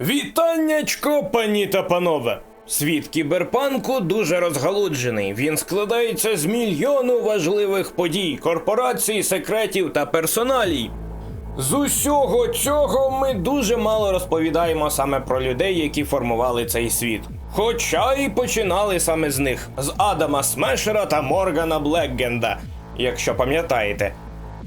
Вітаннячко, пані та панове! Світ кіберпанку дуже розгалуджений. Він складається з мільйону важливих подій, корпорацій, секретів та персоналій. З усього цього ми дуже мало розповідаємо саме про людей, які формували цей світ. Хоча і починали саме з них: з Адама Смешера та Моргана Блекгенда, якщо пам'ятаєте.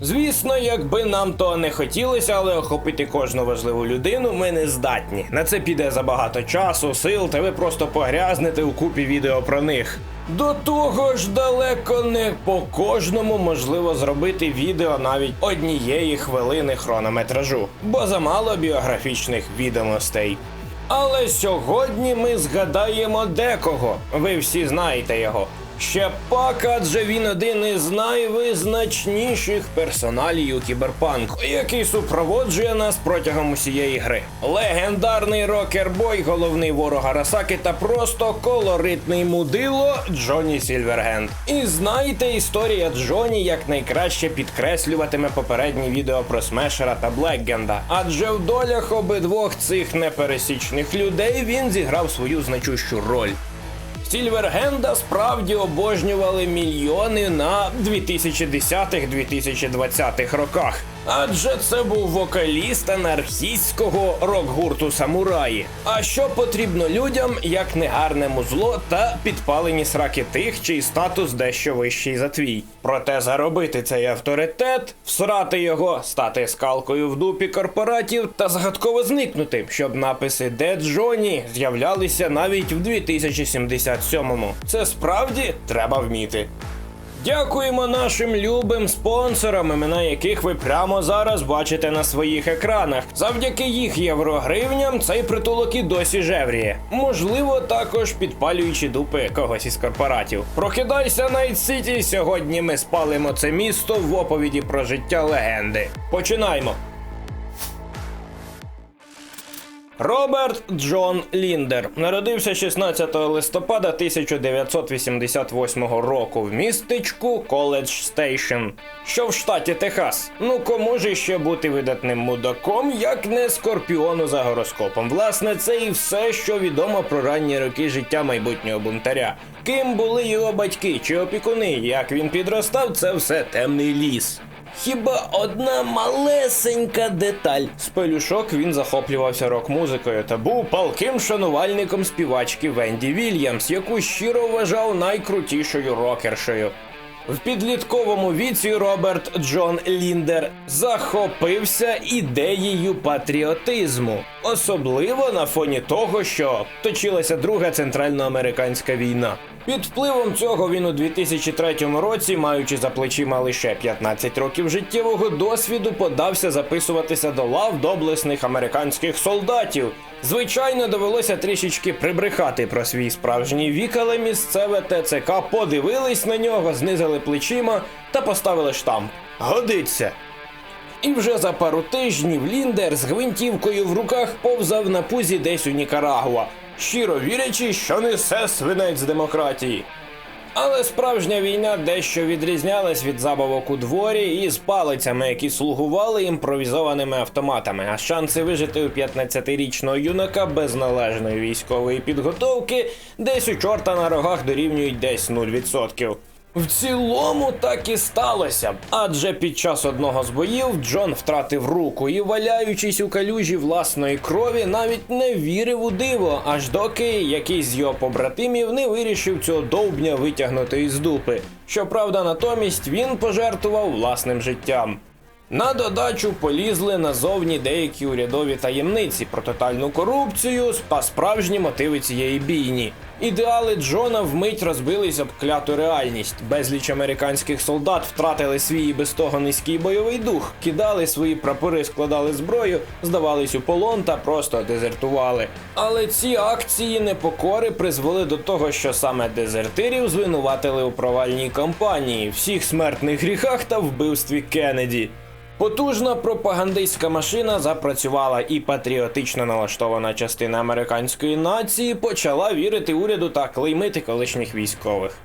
Звісно, якби нам то не хотілося, але охопити кожну важливу людину ми не здатні. На це піде забагато часу, сил, та ви просто погрязнете у купі відео про них. До того ж, далеко не по кожному можливо зробити відео навіть однієї хвилини хронометражу, бо замало біографічних відомостей. Але сьогодні ми згадаємо декого. Ви всі знаєте його. Ще пак, адже він один із найвизначніших персоналів у кіберпанку, який супроводжує нас протягом усієї гри. Легендарний рокербой, головний ворог Арасаки та просто колоритний мудило Джоні Сільвергенд. І знаєте, історія Джоні якнайкраще підкреслюватиме попередні відео про Смешера та Блекгенда, адже в долях обидвох цих непересічних людей він зіграв свою значущу роль. Сільвергенда справді обожнювали мільйони на 2010-2020 роках. Адже це був вокаліст анархістського рок-гурту Самураї. А що потрібно людям, як негарне музло та підпалені сраки тих, чий статус дещо вищий за твій. Проте заробити цей авторитет, всрати його, стати скалкою в дупі корпоратів та загадково зникнути, щоб написи Де Джоні з'являлися навіть в 2077-му. Це справді треба вміти. Дякуємо нашим любим спонсорам, імена яких ви прямо зараз бачите на своїх екранах. Завдяки їх єврогривням цей притулок і досі жевріє. Можливо, також підпалюючи дупи когось із корпоратів. Прокидайся Найт Сіті. Сьогодні ми спалимо це місто в оповіді про життя легенди. Починаємо. Роберт Джон Ліндер народився 16 листопада 1988 року в містечку Коледж Стейшн, що в штаті Техас. Ну кому ж ще бути видатним мудаком, як не скорпіону за гороскопом. Власне, це і все, що відомо про ранні роки життя майбутнього бунтаря. Ким були його батьки чи опікуни, як він підростав, це все темний ліс. Хіба одна малесенька деталь. З пелюшок він захоплювався рок-музикою та був палким шанувальником співачки Венді Вільямс, яку щиро вважав найкрутішою рокершею. В підлітковому віці Роберт Джон Ліндер захопився ідеєю патріотизму, особливо на фоні того, що точилася Друга центральноамериканська війна. Під впливом цього він у 2003 році, маючи за плечима лише 15 років життєвого досвіду, подався записуватися до лав доблесних американських солдатів. Звичайно, довелося трішечки прибрехати про свій справжній вік, але місцеве ТЦК подивились на нього, знизили плечима та поставили штамп. Годиться. І вже за пару тижнів Ліндер з гвинтівкою в руках повзав на пузі десь у Нікарагуа, щиро вірячи, що несе свинець демократії. Але справжня війна дещо відрізнялась від забавок у дворі і з палицями, які слугували імпровізованими автоматами. А шанси вижити у 15-річного юнака без належної військової підготовки десь у чорта на рогах дорівнюють десь 0%. В цілому так і сталося, адже під час одного з боїв Джон втратив руку і, валяючись у калюжі власної крові, навіть не вірив у диво, аж доки якийсь з його побратимів не вирішив цього довбня витягнути із дупи. Щоправда, натомість він пожертвував власним життям. На додачу полізли назовні деякі урядові таємниці про тотальну корупцію та справжні мотиви цієї бійні. Ідеали Джона вмить розбились об кляту реальність. Безліч американських солдат втратили свій і без того низький бойовий дух, кидали свої прапори, складали зброю, здавались у полон та просто дезертували. Але ці акції непокори призвели до того, що саме дезертирів звинуватили у провальній кампанії, всіх смертних гріхах та вбивстві Кеннеді. Потужна пропагандистська машина запрацювала, і патріотично налаштована частина американської нації почала вірити уряду та клеймити колишніх військових.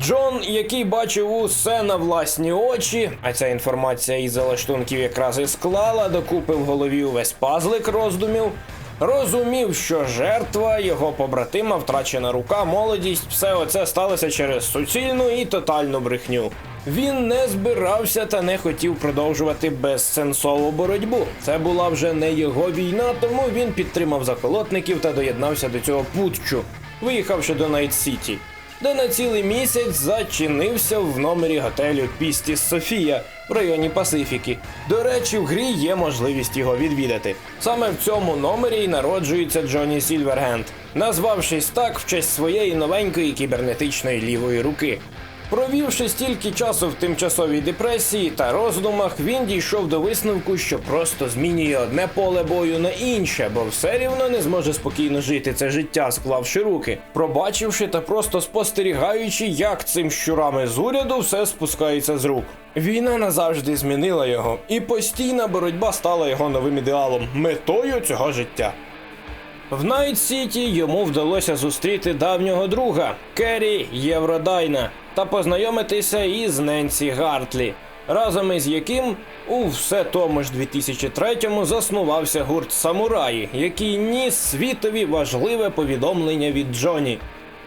Джон, який бачив усе на власні очі, а ця інформація із залаштунків якраз і склала, докупи в голові увесь пазлик роздумів, Розумів, що жертва його побратима, втрачена рука, молодість, все оце сталося через суцільну і тотальну брехню. Він не збирався та не хотів продовжувати безсенсову боротьбу. Це була вже не його війна, тому він підтримав заколотників та доєднався до цього путчу, виїхавши до Найт Сіті, де на цілий місяць зачинився в номері готелю Пістіс Софія в районі Пасифіки. До речі, в грі є можливість його відвідати. Саме в цьому номері й народжується Джонні Сільвергенд, назвавшись так в честь своєї новенької кібернетичної лівої руки. Провівши стільки часу в тимчасовій депресії та роздумах, він дійшов до висновку, що просто змінює одне поле бою на інше, бо все рівно не зможе спокійно жити це життя, склавши руки, пробачивши та просто спостерігаючи, як цим щурами з уряду все спускається з рук. Війна назавжди змінила його, і постійна боротьба стала його новим ідеалом, метою цього життя. В Найт Сіті йому вдалося зустріти давнього друга Керрі Євродайна та познайомитися із Ненсі Гартлі, разом із яким у все тому ж 2003-му заснувався гурт Самураї, який ніс світові важливе повідомлення від Джоні.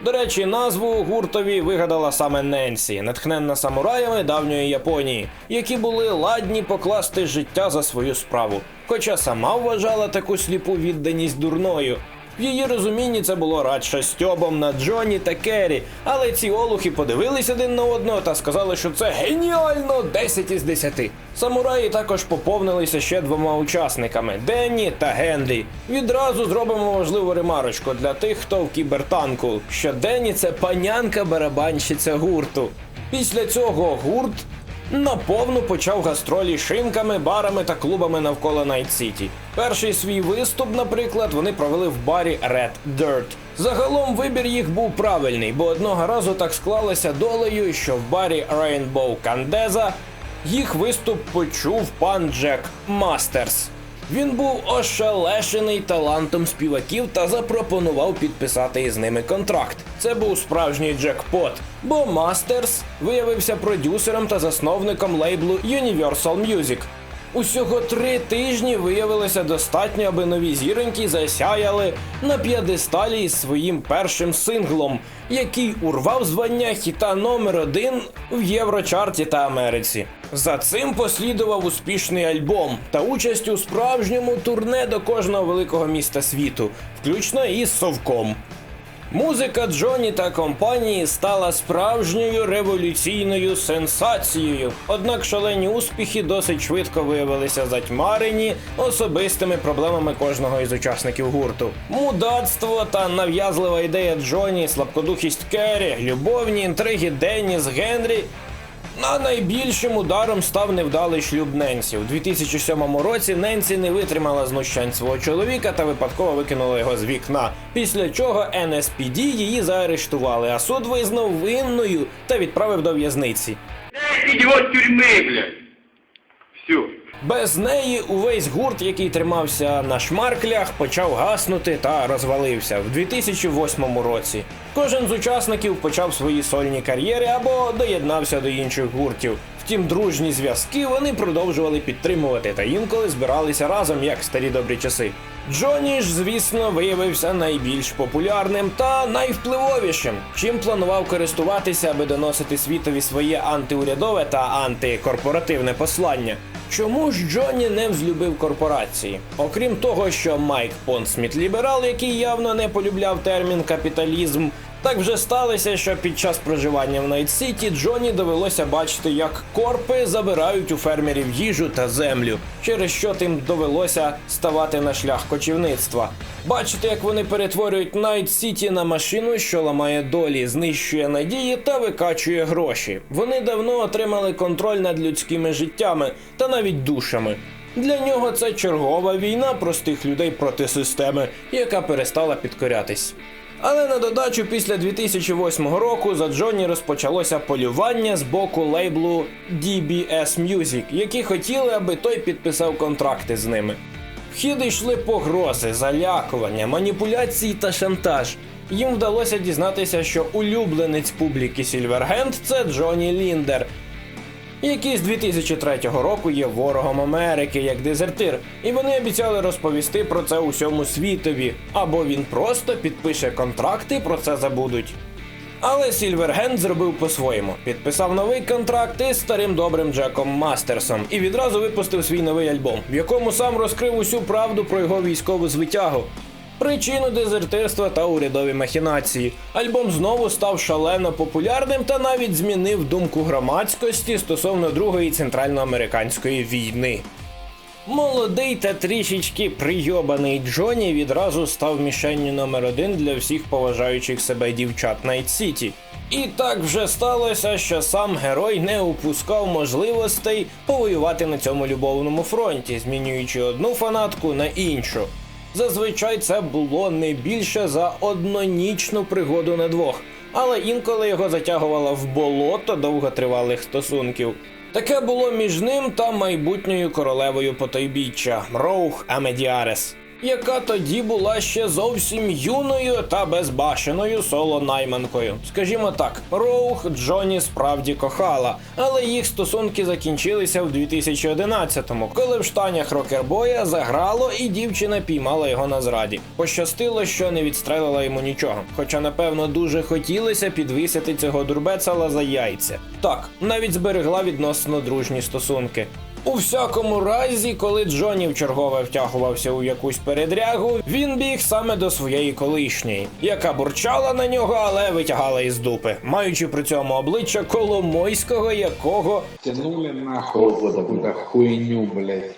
До речі, назву гуртові вигадала саме Ненсі, натхненна самураями давньої Японії, які були ладні покласти життя за свою справу. Хоча сама вважала таку сліпу відданість дурною. В її розумінні це було радше стьобом на Джоні та Керрі, але ці олухи подивились один на одного та сказали, що це геніально 10 із 10. Самураї також поповнилися ще двома учасниками Денні та Генрі. Відразу зробимо важливу ремарочку для тих, хто в кібертанку, що Денні це панянка барабанщиця гурту. Після цього гурт наповну почав гастролі шинками, барами та клубами навколо Найт Сіті. Перший свій виступ, наприклад, вони провели в барі Red Dirt. Загалом вибір їх був правильний, бо одного разу так склалося долею, що в барі Rainbow Candeza їх виступ почув пан Джек Мастерс. Він був ошелешений талантом співаків та запропонував підписати із ними контракт. Це був справжній джекпот, бо Мастерс виявився продюсером та засновником лейблу Universal Music. Усього три тижні виявилося достатньо, аби нові зіроньки засяяли на п'єдесталі із своїм першим синглом, який урвав звання хіта номер один в Єврочарті та Америці. За цим послідував успішний альбом та участь у справжньому турне до кожного великого міста світу, включно із Совком. Музика Джоні та компанії стала справжньою революційною сенсацією. Однак шалені успіхи досить швидко виявилися затьмарені особистими проблемами кожного із учасників гурту. Мудацтво та нав'язлива ідея Джоні, слабкодухість Керрі, любовні інтриги Денніс Генрі а найбільшим ударом став невдалий шлюб Ненсі. У 2007 році Ненсі не витримала знущань свого чоловіка та випадково викинула його з вікна. Після чого НСПД її заарештували, а суд визнав винною та відправив до в'язниці. Ідіот тюрми, блядь. Все. Без неї увесь гурт, який тримався на шмарклях, почав гаснути та розвалився в 2008 році. Кожен з учасників почав свої сольні кар'єри або доєднався до інших гуртів. Втім, дружні зв'язки вони продовжували підтримувати та інколи збиралися разом як старі добрі часи. Джоні ж, звісно, виявився найбільш популярним та найвпливовішим, чим планував користуватися, аби доносити світові своє антиурядове та антикорпоративне послання. Чому ж Джонні не взлюбив корпорації? Окрім того, що Майк Понсміт ліберал, який явно не полюбляв термін капіталізм, так вже сталося, що під час проживання в Найт Сіті Джоні довелося бачити, як корпи забирають у фермерів їжу та землю, через що тим довелося ставати на шлях кочівництва. Бачити, як вони перетворюють Найт Сіті на машину, що ламає долі, знищує надії та викачує гроші. Вони давно отримали контроль над людськими життями та навіть душами. Для нього це чергова війна простих людей проти системи, яка перестала підкорятись. Але на додачу після 2008 року за Джонні розпочалося полювання з боку лейблу DBS Music, які хотіли, аби той підписав контракти з ними. В хід йшли погрози, залякування, маніпуляції та шантаж. Їм вдалося дізнатися, що улюбленець публіки Сільвергенд це Джонні Ліндер. Який з 2003 року є ворогом Америки як дезертир, і вони обіцяли розповісти про це усьому світові, або він просто підпише контракт і про це забудуть. Але Сільвергенд зробив по-своєму. Підписав новий контракт із старим добрим Джеком Мастерсом і відразу випустив свій новий альбом, в якому сам розкрив усю правду про його військову звитягу. Причину дезертирства та урядові махінації. Альбом знову став шалено популярним та навіть змінив думку громадськості стосовно Другої центральноамериканської війни. Молодий та трішечки прийобаний Джоні відразу став мішенню номер один для всіх поважаючих себе дівчат Найт Сіті. І так вже сталося, що сам герой не упускав можливостей повоювати на цьому любовному фронті, змінюючи одну фанатку на іншу. Зазвичай це було не більше за однонічну пригоду на двох, але інколи його затягувало в болото довготривалих стосунків. Таке було між ним та майбутньою королевою потойбіччя Роух Амедіарес, яка тоді була ще зовсім юною та безбашеною соло найманкою. Скажімо так, Роух Джоні справді кохала, але їх стосунки закінчилися в 2011-му, коли в штанях рокербоя заграло і дівчина піймала його на зраді. Пощастило, що не відстрелила йому нічого, хоча напевно дуже хотілося підвісити цього дурбецала за яйця. Так, навіть зберегла відносно дружні стосунки. У всякому разі, коли Джоні вчергове втягувався у якусь передрягу, він біг саме до своєї колишньої, яка бурчала на нього, але витягала із дупи, маючи при цьому обличчя Коломойського, якого Тянули нахуй вот хуйню, блядь.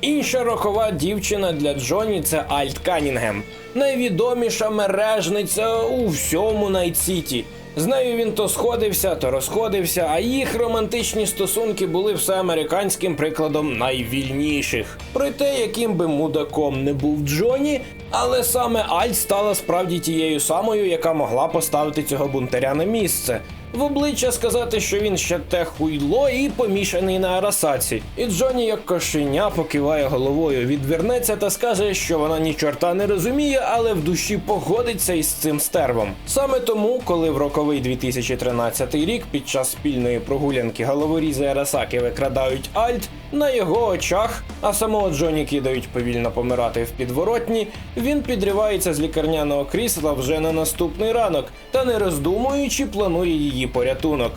Інша рокова дівчина для Джоні це Альт Канінгем, найвідоміша мережниця у всьому Найт-Сіті. З нею він то сходився, то розходився, а їх романтичні стосунки були все американським прикладом найвільніших. Проте, яким би мудаком не був Джоні, але саме Альт стала справді тією самою, яка могла поставити цього бунтаря на місце. В обличчя сказати, що він ще те хуйло і помішаний на Арасаці. І Джоні, як кошеня, покиває головою, відвернеться та скаже, що вона ні чорта не розуміє, але в душі погодиться із цим стервом. Саме тому, коли в роковий 2013 рік під час спільної прогулянки головорізи Арасаки викрадають Альт, на його очах, а самого Джоні кидають повільно помирати в підворотні, він підривається з лікарняного крісла вже на наступний ранок та не роздумуючи планує її порятунок.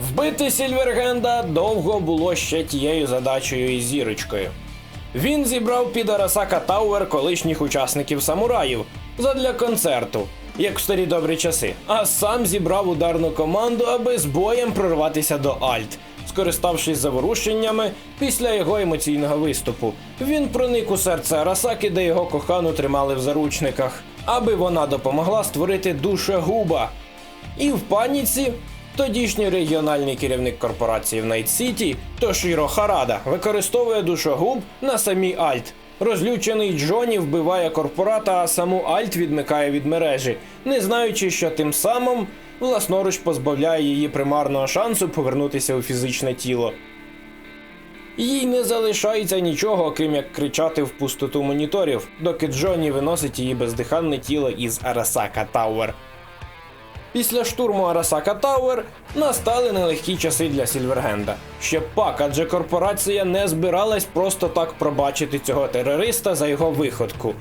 Вбити Сільвергенда довго було ще тією задачею із зірочкою. Він зібрав під Арасака Тауер колишніх учасників самураїв задля концерту, як в старі добрі часи, а сам зібрав ударну команду, аби з боєм прорватися до Альт. Скориставшись заворушеннями після його емоційного виступу, він проник у серце Арасаки, де його кохану тримали в заручниках, аби вона допомогла створити душегуба. І в паніці тодішній регіональний керівник корпорації в Найт Сіті Тошіро Харада використовує душогуб на самій Альт. Розлючений Джоні вбиває корпората, а саму Альт відмикає від мережі, не знаючи, що тим самим власноруч позбавляє її примарного шансу повернутися у фізичне тіло. Їй не залишається нічого, окрім як кричати в пустоту моніторів, доки Джоні виносить її бездиханне тіло із Арасака Тауер. Після штурму Арасака Тауер настали нелегкі часи для Сільвергенда. Ще пак, адже корпорація не збиралась просто так пробачити цього терориста за його виходку.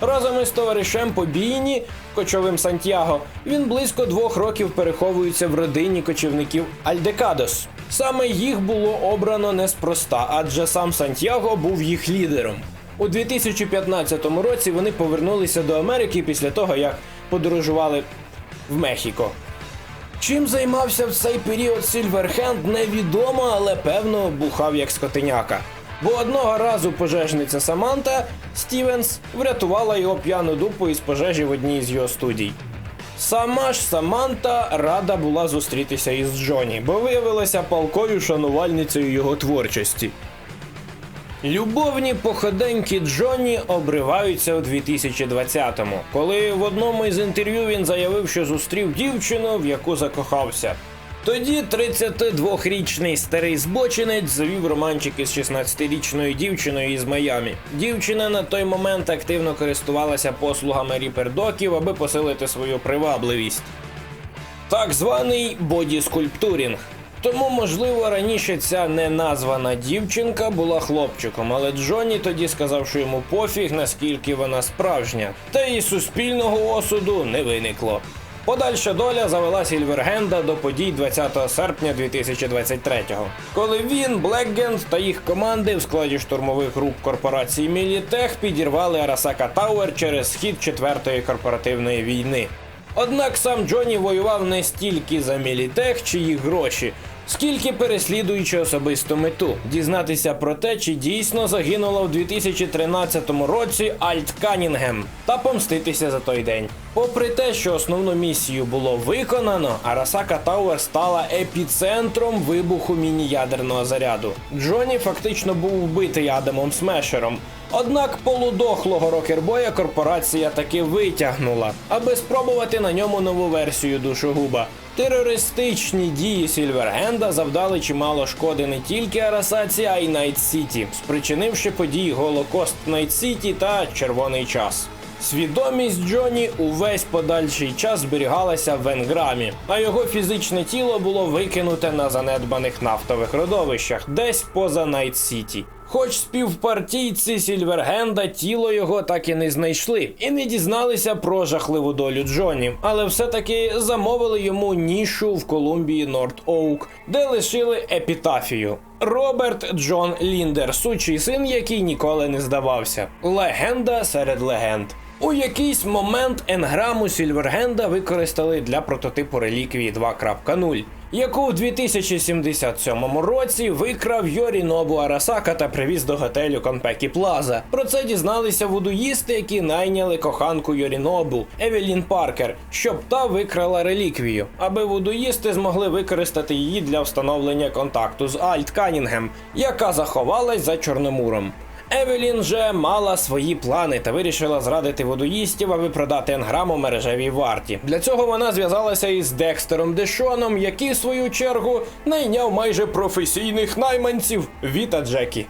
Разом із товаришем по бійні, кочовим Сантьяго, він близько двох років переховується в родині кочівників Альдекадос. Саме їх було обрано неспроста, адже сам Сантьяго був їх лідером. У 2015 році вони повернулися до Америки після того, як подорожували в Мехіко. Чим займався в цей період Сільверхенд, невідомо, але певно бухав як скотиняка. Бо одного разу пожежниця Саманта Стівенс врятувала його п'яну дупу із пожежі в одній з його студій. Сама ж Саманта рада була зустрітися із Джоні, бо виявилася палкою шанувальницею його творчості. Любовні походеньки Джонні обриваються у 2020-му, коли в одному із інтерв'ю він заявив, що зустрів дівчину, в яку закохався. Тоді 32-річний старий збочинець завів романчик із 16-річною дівчиною із Майамі. Дівчина на той момент активно користувалася послугами ріпердоків, аби посилити свою привабливість. Так званий боді-скульптурінг. Тому, можливо, раніше ця неназвана дівчинка була хлопчиком, але Джонні тоді сказав, що йому пофіг, наскільки вона справжня, та й суспільного осуду не виникло. Подальша доля завела Сільвергенда до подій 20 серпня 2023-го, коли він, Блекгенд та їх команди в складі штурмових груп корпорації Мілітех підірвали Арасака Тауер через схід четвертої корпоративної війни. Однак сам Джонні воював не стільки за Мілітех чи їх гроші, скільки переслідуючи особисту мету дізнатися про те, чи дійсно загинула в 2013 році Альт Канінгем та помститися за той день. Попри те, що основну місію було виконано, Арасака Тауер стала епіцентром вибуху міні-ядерного заряду. Джонні фактично був вбитий Адамом Смешером. Однак полудохлого рокербоя корпорація таки витягнула, аби спробувати на ньому нову версію душогуба. Терористичні дії Сільвергенда завдали чимало шкоди не тільки Арасаці, а й Найт Сіті, спричинивши події Голокост Найт Сіті та Червоний час. Свідомість Джоні увесь подальший час зберігалася в Енграмі, а його фізичне тіло було викинуте на занедбаних нафтових родовищах десь поза Найт Сіті. Хоч співпартійці Сільвергенда тіло його так і не знайшли і не дізналися про жахливу долю Джоні, але все-таки замовили йому нішу в Колумбії Норт Оук, де лишили епітафію. Роберт Джон Ліндер, сучий син, який ніколи не здавався. Легенда серед легенд. У якийсь момент енграму Сільвергенда використали для прототипу реліквії 2.0, яку в 2077 році викрав Йорінобу Арасака та привіз до готелю Конпекі Плаза. Про це дізналися вудуїсти, які найняли коханку Йорінобу Евелін Паркер, щоб та викрала реліквію, аби вудуїсти змогли використати її для встановлення контакту з Альт Канінгем, яка заховалась за Чорномуром. Евелін же мала свої плани та вирішила зрадити водоїстів, аби продати енграму мережевій варті. Для цього вона зв'язалася із Декстером Дешоном, який, в свою чергу, найняв майже професійних найманців Віта Джекі.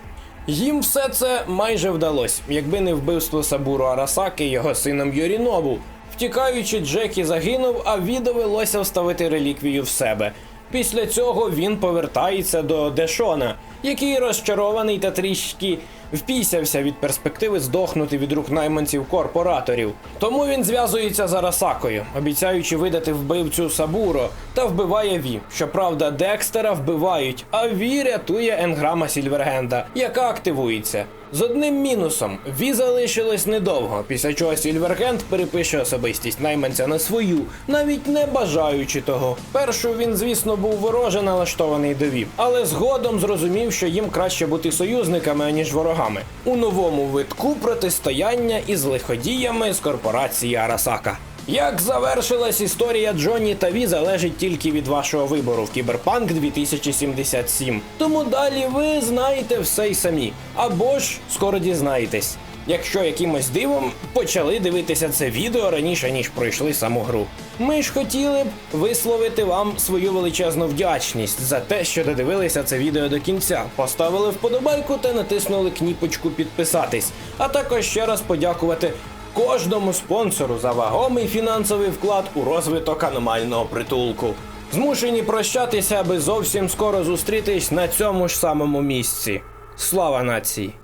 Їм все це майже вдалося, якби не вбивство Сабуру Арасаки його сином Йорінобу. Втікаючи, Джекі загинув, а Ві довелося вставити реліквію в себе. Після цього він повертається до Дешона, який розчарований та трішки впісявся від перспективи здохнути від рук найманців корпораторів. Тому він зв'язується з Арасакою, обіцяючи видати вбивцю Сабуро, та вбиває Ві. Щоправда, Декстера вбивають, а Ві рятує енграма Сільвергенда, яка активується. З одним мінусом Ві залишилось недовго, після чого Сільвергенд перепише особистість найманця на свою, навіть не бажаючи того. Першу він, звісно, був вороже налаштований до Ві, але згодом зрозумів, що їм краще бути союзниками, аніж ворогами. У новому витку протистояння із лиходіями з корпорації Арасака. Як завершилась історія Джонні та Ві залежить тільки від вашого вибору в Кіберпанк 2077. Тому далі ви знаєте все й самі. Або ж скоро дізнаєтесь, якщо якимось дивом почали дивитися це відео раніше, ніж пройшли саму гру. Ми ж хотіли б висловити вам свою величезну вдячність за те, що додивилися це відео до кінця, поставили вподобайку та натиснули кніпочку підписатись, а також ще раз подякувати кожному спонсору за вагомий фінансовий вклад у розвиток аномального притулку. Змушені прощатися, аби зовсім скоро зустрітись на цьому ж самому місці. Слава нації!